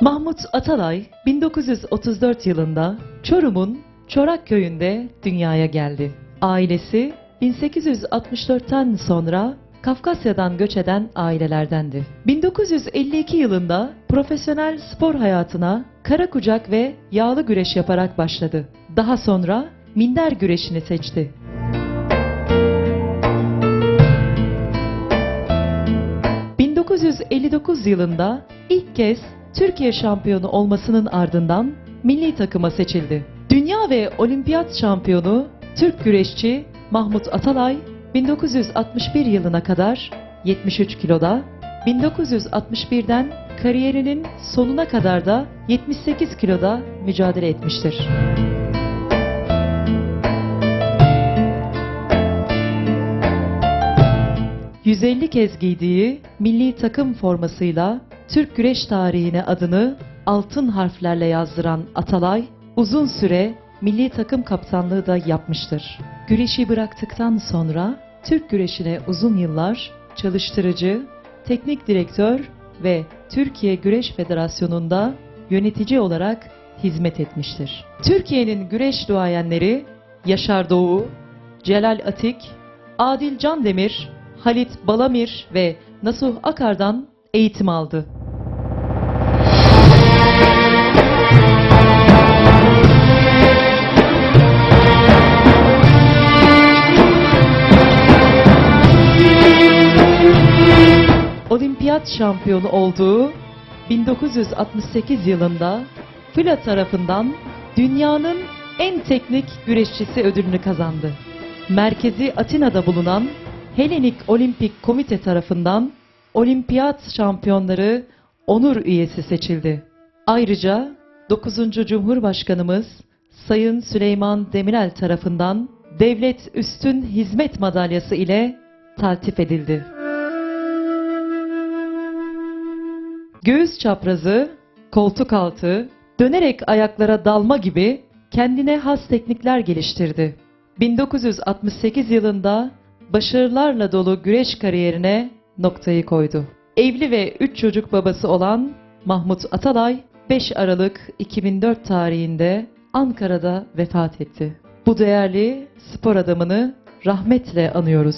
Mahmut Atalay 1934 yılında Çorum'un Çorak köyünde dünyaya geldi. Ailesi 1864'ten sonra Kafkasya'dan göç eden ailelerdendi. 1952 yılında profesyonel spor hayatına kara kucak ve yağlı güreş yaparak başladı. Daha sonra minder güreşini seçti. ...1959 yılında ilk kez Türkiye şampiyonu olmasının ardından milli takıma seçildi. Dünya ve olimpiyat şampiyonu Türk güreşçi Mahmut Atalay 1961 yılına kadar 73 kiloda, 1961'den kariyerinin sonuna kadar da 78 kiloda mücadele etmiştir. ...150 kez giydiği milli takım formasıyla Türk güreş tarihine adını altın harflerle yazdıran Atalay, uzun süre milli takım kaptanlığı da yapmıştır. Güreşi bıraktıktan sonra Türk güreşine uzun yıllar çalıştırıcı, teknik direktör ve Türkiye Güreş Federasyonu'nda yönetici olarak hizmet etmiştir. Türkiye'nin güreş duayenleri Yaşar Doğu, Celal Atik, Adil Candemir, Halit Balamir ve Nasuh Akar'dan eğitim aldı. Olimpiyat şampiyonu olduğu 1968 yılında FILA tarafından dünyanın en teknik güreşçisi ödülünü kazandı. Merkezi Atina'da bulunan Helenik Olimpik Komite tarafından Olimpiyat şampiyonları onur üyesi seçildi. Ayrıca 9. Cumhurbaşkanımız Sayın Süleyman Demirel tarafından Devlet Üstün Hizmet Madalyası ile taltif edildi. Göğüs çaprazı, koltuk altı, dönerek ayaklara dalma gibi kendine has teknikler geliştirdi. 1968 yılında başarılarla dolu güreş kariyerine noktayı koydu. Evli ve 3 çocuk babası olan Mahmut Atalay 5 Aralık 2004 tarihinde Ankara'da vefat etti. Bu değerli spor adamını rahmetle anıyoruz.